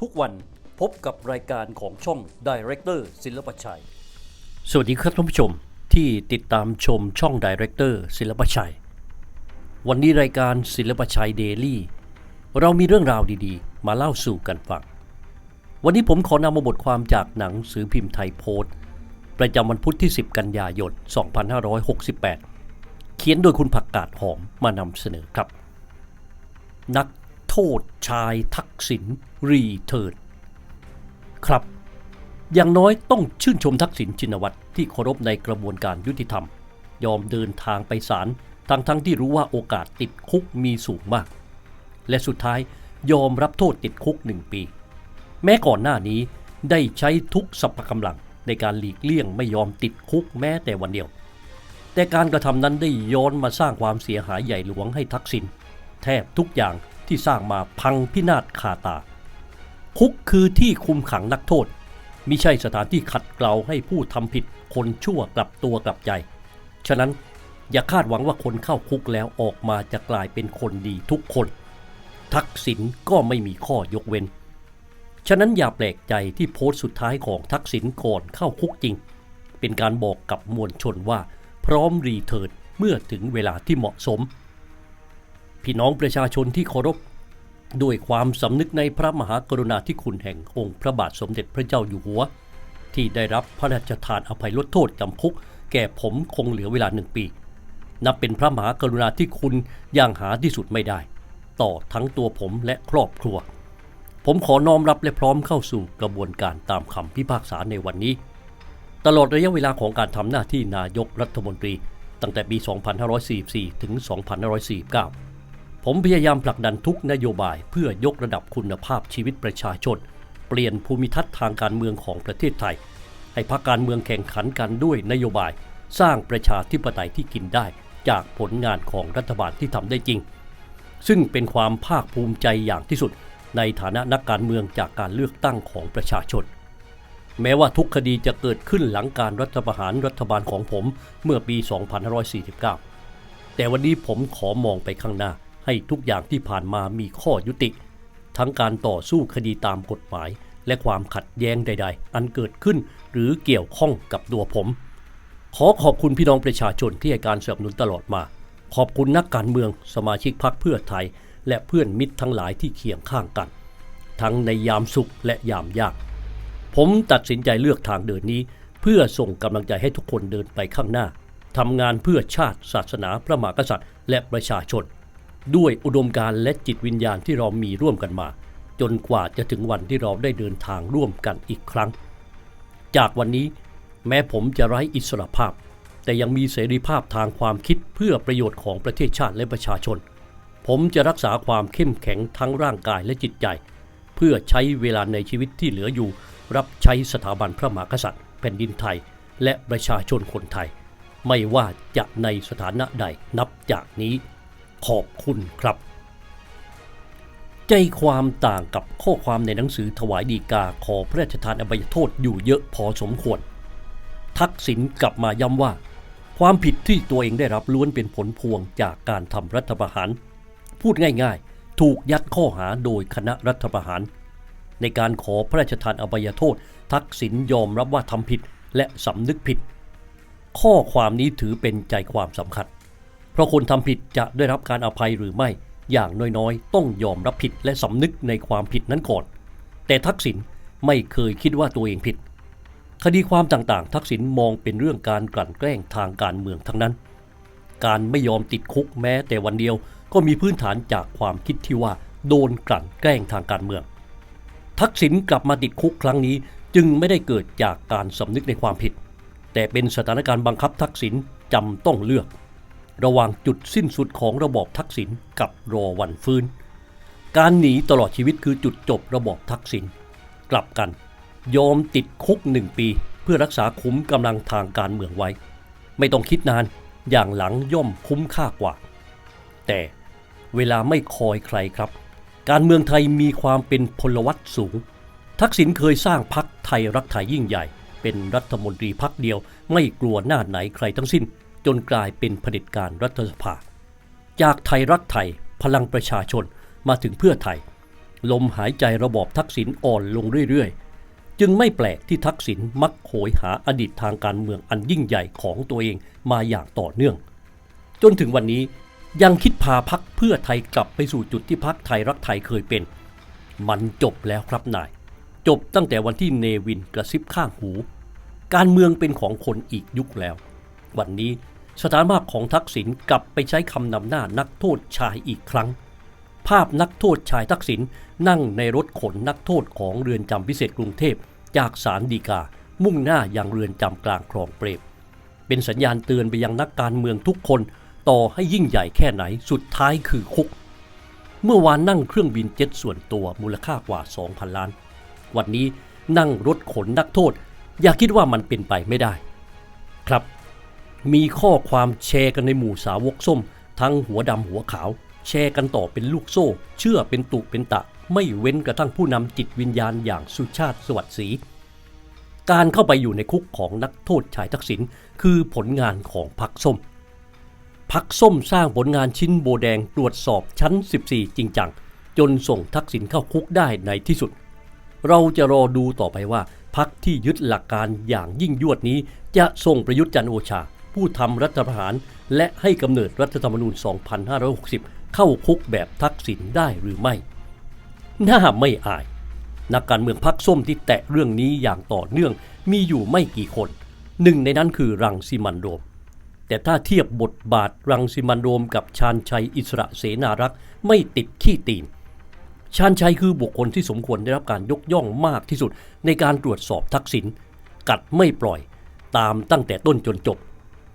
ทุกวันพบกับรายการของช่อง Director ศิลปชัย สวัสดีครับท่านผู้ชมที่ติดตามชมช่อง Director ศิลปชัย วันนี้รายการศิลปชัยเดลี่เรามีเรื่องราวดีๆ มาเล่าสู่กันฟัง วันนี้ผมขอนำมาบทความจากหนังสือพิมพ์ไทยโพสต์ประจำวันพุธที่ 10 กันยายน 2568 เขียนโดยคุณผักกาดหอมมานำเสนอครับ นัก โทษชายทักษิณรีเทิร์นครับ อย่างน้อยต้องชื่นชมทักษิณชินวัตรที่เคารพในกระบวนการยุติธรรม ยอมเดินทางไปศาลทั้งทั้งที่รู้ว่าโอกาสติดคุกมีสูงมาก และสุดท้ายยอมรับโทษติดคุกหนึ่งปี แม้ก่อนหน้านี้ได้ใช้ทุกสรรพกำลังในการหลีกเลี่ยงไม่ยอมติดคุกแม้แต่วันเดียว แต่การกระทำนั้นได้ย้อนมาสร้างความเสียหายใหญ่หลวงให้ทักษิณแทบทุกอย่าง ที่สร้างมาพังพินาศคาตา คุกคือที่คุมขังนักโทษมิใช่สถานที่ขัดเกลาให้ผู้ทำผิดคนชั่วกลับตัวกลับใจ ฉะนั้นอย่าคาดหวังว่าคนเข้าคุกแล้วออกมาจะกลายเป็นคนดีทุกคน ทักษิณก็ไม่มีข้อยกเว้น ฉะนั้นอย่าแปลกใจที่โพสต์สุดท้ายของทักษิณก่อนเข้าคุกจริง เป็นการบอกกับมวลชนว่า พร้อมรีเทิร์นเมื่อถึงเวลาที่เหมาะสม พี่น้องประชาชนที่เคารพด้วยความสำนึกในพระมหากรุณาธิคุณแห่งองค์พระบาทสมเด็จพระเจ้าอยู่หัว ที่ได้รับพระราชทานอภัยลดโทษจำคุก แก่ผมคงเหลือเวลาหนึ่งปี นับเป็นพระมหากรุณาธิคุณอย่างหาที่สุดไม่ได้ ต่อทั้งตัวผมและครอบครัว ผมขอน้อมรับและพร้อมเข้าสู่กระบวนการตามคำพิพากษาในวันนี้ ตลอดระยะเวลาของการทำหน้าที่นายกรัฐมนตรี ตั้งแต่ปี 2544 ถึง 2549 ผมพยายามผลักดันทุกนโยบายเพื่อยกระดับคุณภาพชีวิตประชาชน เปลี่ยนภูมิทัศน์ทางการเมืองของประเทศไทย ให้พรรคการเมืองแข่งขันกันด้วยนโยบาย สร้างประชาธิปไตยที่กินได้ จากผลงานของรัฐบาลที่ทำได้จริง ซึ่งเป็นความภาคภูมิใจอย่างที่สุด ในฐานะนักการเมืองจากการเลือกตั้งของประชาชน แม้ว่าทุกคดีจะเกิดขึ้นหลังการรัฐประหารรัฐบาลของผมเมื่อปี 2549 แต่วันนี้ผมขอมองไปข้างหน้า ให้ทุกอย่างที่ผ่านมามีข้อยุติ ทั้งการต่อสู้คดีตามกฎหมาย และความขัดแย้งใด ๆ อันเกิดขึ้นหรือเกี่ยวข้องกับตัวผม ขอขอบคุณพี่น้องประชาชนที่ให้การสนับสนุนตลอดมา ขอบคุณนักการเมือง สมาชิกพรรคเพื่อไทย และเพื่อนมิตรทั้งหลายที่เคียงข้างกัน ทั้งในยามสุขและยามยาก ผมตัดสินใจเลือกทางเดินนี้ เพื่อส่งกำลังใจให้ทุกคนเดินไปข้างหน้าทำงานเพื่อชาติศาสนาพระมหากษัตริย์ และประชาชน ด้วยอุดมการณ์และจิตวิญญาณที่เรามีร่วมกันมา จนกว่าจะถึงวันที่เราได้เดินทางร่วมกันอีกครั้ง จากวันนี้แม้ผมจะไร้อิสรภาพ แต่ยังมีเสรีภาพทางความคิดเพื่อประโยชน์ของประเทศชาติและประชาชน ผมจะรักษาความเข้มแข็งทั้งร่างกายและจิตใจ เพื่อใช้เวลาในชีวิตที่เหลืออยู่ รับใช้สถาบันพระมหากษัตริย์ แผ่นดินไทย และประชาชนคนไทย ไม่ว่าจะในสถานะใดนับจากนี้ ขอบคุณครับ ใจความต่างกับข้อความในหนังสือถวายดีกาขอพระราชทานอภัยโทษอยู่เยอะพอสมควร ทักษิณกลับมาย้ำว่า ความผิดที่ตัวเองได้รับล้วนเป็นผลพวงจากการทำรัฐประหาร พูดง่ายๆ ถูกยัดข้อหาโดยคณะรัฐประหาร ในการขอพระราชทานอภัยโทษ ทักษิณยอมรับว่าทำผิดและสำนึกผิด ข้อความนี้ถือเป็นใจความสำคัญ ราะคนทำผิดจะได้รับการอภัยหรือไม่ อย่างน้อยๆ ต้องยอมรับผิดและสำนึกในความผิดนั้นก่อน แต่ทักษิณไม่เคยคิดว่าตัวเองผิด คดีความต่างๆ ทักษิณมองเป็นเรื่องการกลั่นแกล้งทางการเมืองทั้งนั้น การไม่ยอมติดคุกแม้แต่วันเดียวก็มีพื้นฐานจากความคิดที่ว่าโดนกลั่นแกล้งทางการเมือง ทักษิณกลับมาติดคุกครั้งนี้จึงไม่ได้เกิดจากการสำนึกในความผิด แต่เป็นสถานการณ์บังคับทักษิณจำต้องเลือก ระหว่างจุดสิ้นสุดของระบอบทักษิณกับรอวันฟื้น การหนีตลอดชีวิตคือจุดจบระบอบทักษิณกลับกัน ยอมติดคุกหนึ่งปี เพื่อรักษาคุ้มกำลังทางการเมืองไว้ ไม่ต้องคิดนานอย่างหลังย่อมคุ้มค่ากว่า แต่เวลาไม่คอยใครครับ การเมืองไทยมีความเป็นพลวัตสูง ทักษิณเคยสร้างพักไทยรักไทยยิ่งใหญ่ เป็นรัฐมนตรีพักเดียวไม่กลัวหน้าไหนใครทั้งสิ้น จนกลายเป็นเผด็จการรัฐสภา จากไทยรักไทยพลังประชาชนมาถึงเพื่อไทย ลมหายใจระบอบทักษิณอ่อนลงเรื่อยๆ จึงไม่แปลกที่ทักษิณมักโหยหาอดีตทางการเมืองอันยิ่งใหญ่ของตัวเองมาอย่างต่อเนื่อง จนถึงวันนี้ยังคิดพาพักเพื่อไทยกลับไปสู่จุดที่พักไทยรักไทยเคยเป็น มันจบแล้วครับนาย จบตั้งแต่วันที่เนวินกระซิบข้างหู การเมืองเป็นของคนอีกยุคแล้ว วันนี้ สถานภาพของทักษิณกลับไปใช้คำนำหน้านักโทษชายอีกครั้ง ภาพนักโทษชายทักษิณนั่งในรถขนนักโทษของเรือนจำพิเศษกรุงเทพ จากศาลฎีกา มุ่งหน้ายังเรือนจำกลางคลองเปรมเป็นสัญญาณเตือนไปยังนักการเมืองทุกคน ต่อให้ยิ่งใหญ่แค่ไหนสุดท้ายคือคุก เมื่อวานนั่งเครื่องบินเจ็ตส่วนตัวมูลค่ากว่า 2,000 ล้าน วันนี้นั่งรถขนนักโทษ อย่าคิดว่ามันเป็นไปไม่ได้ ครับ มีข้อความแชร์กันในหมู่สาวกส้ม ทั้งหัวดำหัวขาว แชร์กันต่อเป็นลูกโซ่ เชื่อเป็นตุเป็นตะ ไม่เว้นกระทั่งผู้นำจิตวิญญาณอย่างสุชาติสวัสดิ์ศรีการเข้าไปอยู่ในคุกของนักโทษชายทักษิณคือผลงานของพรรคส้ม พักส้มสร้างผลงานชิ้นโบแดงตรวจสอบชั้น 14 จริงจัง จนส่งทักษิณเข้าคุกได้ในที่สุด เราจะรอดูต่อไปว่าพักที่ยึดหลักการอย่างยิ่งยวดนี้จะส่งประยุทธ์จันโอชา ผู้ทำรัฐประหารและให้กำเนิดรัฐธรรมนูญ 2560 เข้าคุกแบบทักษิณได้หรือไม่ น่าไม่อาย นักการเมืองพักส้มที่แตะเรื่องนี้อย่างต่อเนื่องมีอยู่ไม่กี่คน หนึ่งในนั้นคือรังสิมันโรม แต่ถ้าเทียบบทบาทรังสิมันโรมกับชาญชัยอิสระเสนารักษ์ไม่ติดขี้ตีนชาญชัยคือบุคคลที่สมควรได้รับการยกย่องมากที่สุดในการตรวจสอบทักษิณกัดไม่ปล่อย ตามตั้งแต่ต้นจนจบ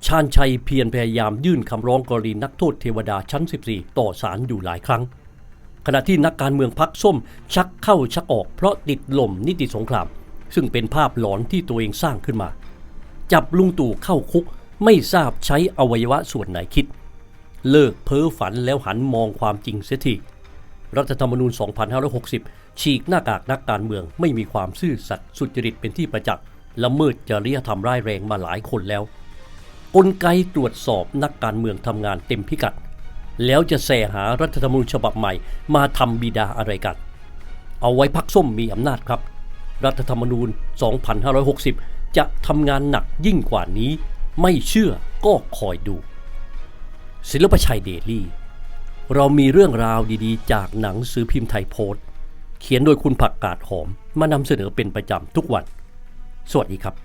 ชาญชัยเพียรพยายามยื่นคำร้องกรณีนักโทษเทวดาชั้น 14 ต่อศาลอยู่หลายครั้ง ขณะที่นักการเมืองพักส้มชักเข้าชักออกเพราะติดลมนิติสงคราม ซึ่งเป็นภาพหลอนที่ตัวเองสร้างขึ้นมา จับลุงตู่เข้าคุกไม่ทราบใช้อวัยวะส่วนไหนคิด เลิกเพ้อฝันแล้วหันมองความจริงเสียทีรัฐธรรมนูญ 2560 ฉีกหน้ากากนักการเมืองไม่มีความซื่อสัตย์สุจริตเป็นที่ประจักษ์ละเมิดจริยธรรมร้ายแรงมาหลายคนแล้ว กลไกตรวจสอบนักการเมืองทำงานเต็มพิกัด แล้วจะแสหารัฐธรรมนูญฉบับใหม่ มาทำบิดาอะไรกัน เอาไว้พักส้มมีอำนาจครับ รัฐธรรมนูญ 2560 จะทำงานหนักยิ่งกว่านี้ ไม่เชื่อก็คอยดู ศิลปชัยเดลี่ เรามีเรื่องราวดีๆ จากหนังสือพิมพ์ไทยโพสต์ เขียนโดยคุณผักกาดหอมมานำเสนอเป็นประจำทุกวัน สวัสดีครับ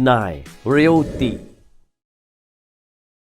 789 Realty